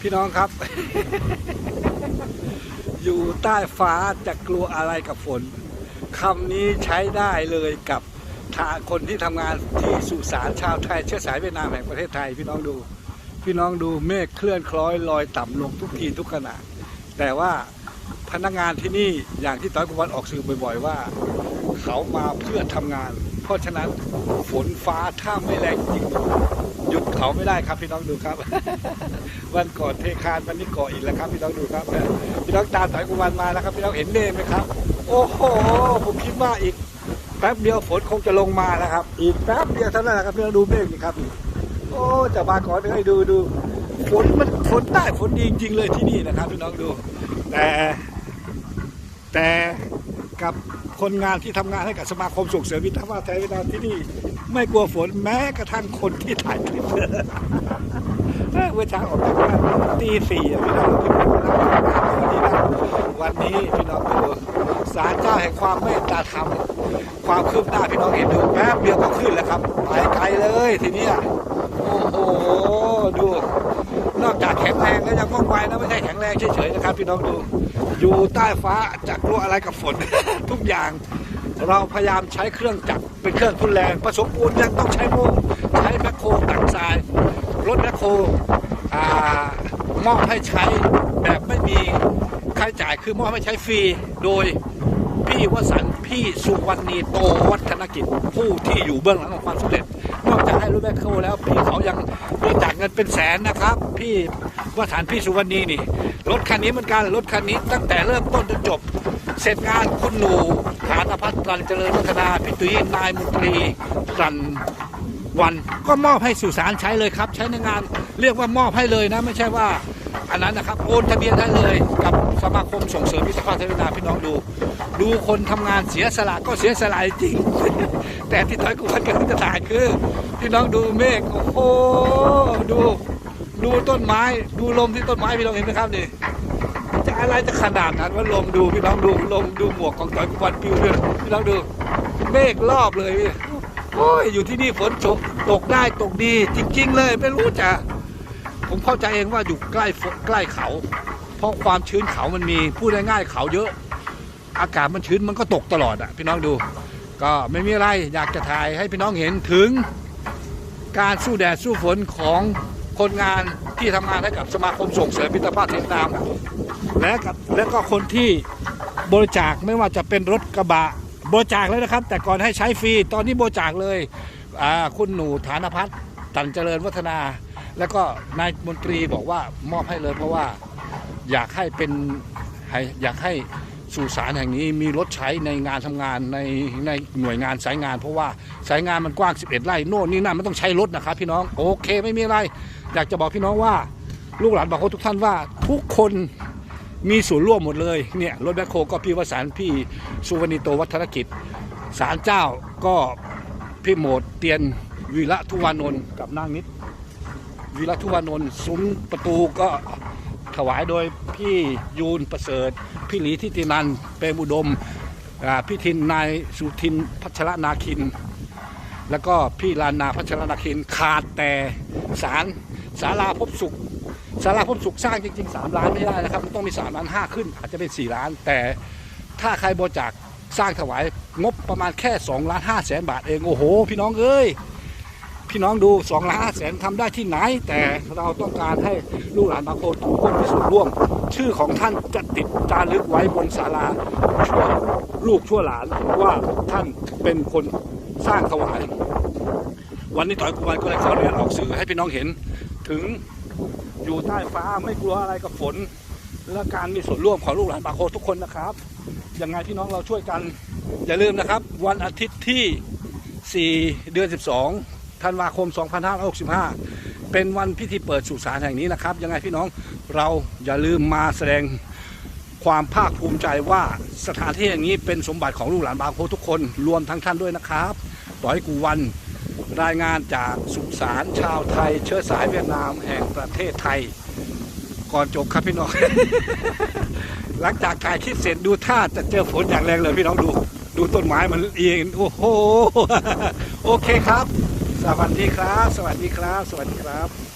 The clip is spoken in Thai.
พี่น้องครับ อยู่ใต้ฟ้าจะกลัวอะไรกับฝนคำนี้ใช้ได้เลยกับทาคนที่ทำงานที่สุสานชาวไทยเชื้อสายเวียดนามแห่งประเทศไทย พี่น้องดู พี่น้องดูเมฆเคลื่อนคล้อยลอยต่ำลงทุกทีทุกขณะแต่ว่าพนักงานที่นี่อย่างที่ต้อยกุวันออกสื่อบ่อยๆว่า เขามาเพื่อทำงาน เพราะฉะนั้นฝนฟ้าถ้าไม่แรงจริง หยุดเขาไม่ได้ครับพี่น้องดูครับ วันก่อนเทคานวันนี้ก่ออีกแล้วครับ พี่น้องดูครับ พี่น้องตามสายกุวันมาแล้วครับ พี่น้องเห็นเมฆไหมครับ โอ้โหผมคิดว่าอีกแป๊บเดียวฝนคงจะลงมาแล้วครับ อีกแป๊บเดียวเท่านั้นแหละครับพี่น้องดูเมฆนี่ครับโอ้จะมาก่อนให้ดูดูฝนมันฝนได้ฝนดีจริงๆเลยที่นี่นะครับ พี่น้องดู แต่แต่กับคนงานที่ทำงานให้กับสมาคมส่งเสริมวิทยาศาสตร์ไทยเวลาที่นี่ ไม่กลัวฝนแม้กระทั่งคนที่ถ่ายคลิปเมื่อเช้าออกจากบ้านตีสี่พี่น้องที่ผมวันนี้วันนี้พี่น้องดูศาลเจ้าแห่งความเมตตาธรรมความคืบหน้าพี่น้องเห็นดูแป๊บเดียวก็ขึ้นแล้วครับไปไกลเลยทีนี้โอ้โหดูนอกจากแข็งแรงแล้วยังว่องไวนะไม่ใช่แข็งแรงเฉยๆนะครับ พี่น้องดู อยู่ใต้ฟ้าจะกลัวอะไรกับฝน ทุกอย่าง เราพยายามใช้เครื่องจักร เป็นเครื่องทุนแรงผสมปูนยังต้องใช้โม่ใช้แมคโครตักทรายรถแมคโครอ่ามอบให้ใช้แบบไม่มีค่าใช้จ่ายคือมอบให้ใช้ฟรีโดยพี่วสันต์พี่สุวรรณีโตวัฒนกิจผู้ที่อยู่เบื้องหลังของความสำเร็จนอกจากให้รถแมคโครแล้วพี่เขายังบริจาคเงินเป็นแสนนะครับ พี่วสันพี่สุวรรณีนี่รถคันนี้เหมือนกันรถคันนี้ตั้งแต่เริ่มต้นจนจบ เสร็จงานคุณหนูฐานพัฒน์ตรันเจริญวัฒนาพี่ตุ้ยนายมนตรีตรันวันก็มอบให้สุสานใช้เลยครับ ใช้ในงานเรียกว่ามอบให้เลยนะ ไม่ใช่ว่า อันนั้นนะครับโอนทะเบียนได้เลยกับสมาคมส่งเสริมมิตรภาพไทยเวียดนาพี่น้องดู ดูคนทำงานเสียสละก็เสียสละจริง แต่ที่ต้อยกูพันกันจะถ่ายคือ พี่น้องดูเมฆโอ้โหดู ดูต้นไม้ ดูลมที่ต้นไม้พี่น้องเห็นไหมครับนี่ อะไรจะขนาดนั้นว่าลมดูพี่น้องดูลมดูหมวกของต่อยกวันปิวด้วยพี่น้องดูเมฆรอบเลยพี่โอ้ยอยู่ที่นี่ฝนตกตกได้ตกดี จริง ๆ เลยไม่รู้จะผมเข้าใจเองว่าอยู่ใกล้ใกล้เขา เพราะความชื้นเขามันมีพูดง่ายๆเขาเยอะ อากาศมันชื้นมันก็ตกตลอดอะ พี่น้องดู ก็ไม่มีอะไรอยากจะถ่ายให้พี่น้องเห็นถึง การสู้แดดสู้ฝนของคนงานที่ทำงานให้กับสมาคมส่งเสริมมิตรภาพเวียดนาม และและก็คนที่บริจาคไม่ว่าจะเป็นรถกระบะบริจาคแล้วนะครับ แต่ก่อนให้ใช้ฟรีตอนนี้บริจาคเลยคุณหนูฐานพัฒน์ตันเจริญวัฒนา แล้วก็นายมนตรีบอกว่ามอบให้เลยเพราะว่าอยากให้เป็นอยากให้สู่สารแห่งนี้มีรถใช้ในงานทำงานในในหน่วยงานสายงาน เพราะว่าสายงานมันกว้าง 11 ไร่โน่นนี่นั่นมันต้องใช้รถนะครับพี่น้องโอเคไม่มีอะไร อยากจะบอกพี่น้องว่า ลูกหลานบอกทุกท่านว่าทุกคน มีส่วนร่วมหมดเลยเนี่ยรถแบคโคก็พี่วสานพี่สุวรรณีโตวัฒนกิจศาลเจ้าก็พี่โหมดเตียนวีระทุวานนท์กับนางนิดวีระทุวานนท์ซุ้มประตูก็ถวายโดยพี่ยูนประเสริฐ พี่หลีทิตินันเปรมอุดมอ่าพี่ทินนายสุทินพัชรนาคิน แล้วก็พี่ลานาพัชรนาคินขาดแต่ศาล ศาลาพบสุขศาลาพบสุขสร้างจริงๆ 3 ล้านไม่ได้นะครับ มันต้องมี3ล้าน5ขึ้น อาจจะเป็น 4 ล้าน แต่ถ้าใครบริจาคสร้างถวายงบประมาณแค่2ล้าน5แสนบาทเองโอ้โห พี่น้องเอ้ยพี่น้องดู2ล้าน5แสนทำได้ที่ไหน แต่เราต้องการให้ลูกหลานบางคนทุกคนมีส่วนร่วม ชื่อของท่านจะติดจารึกไว้บนศาลาชั่วลูกชั่วหลานว่าท่านเป็นคนสร้างถวาย วันนี้ต่อยกุวันก็เลยขอเรียนออกสื่อให้พี่น้องเห็น ถึงอยู่ใต้ฟ้าไม่กลัวอะไรกับฝน และการมีส่วนร่วมของลูกหลานปากโคทุกคนนะครับยังไงพี่น้องเราช่วยกัน อย่าลืมนะครับ วันอาทิตย์ที่ 4 เดือน 12 ธันวาคม 2565 เป็นวันพิธีเปิดสุสานแห่งนี้นะครับ ยังไงพี่น้องเราอย่าลืมมาแสดงความภาคภูมิใจว่าสถานที่อย่างนี้เป็นสมบัติของลูกหลานบางโพทุกคนรวมทั้งท่านด้วยนะครับต่อยกูวัน รายงานจากสุสานชาวไทย เชื้อสายเวียดนามแห่งประเทศไทย ก่อนจบครับพี่น้อง หลังจากถ่ายคลิปเสร็จดูท่าจะเจอฝนอย่างแรงเลยพี่น้องดู ดูต้นไม้มันเอียงโอ้โหโอเคครับ สวัสดีครับ สวัสดีครับ สวัสดีครับ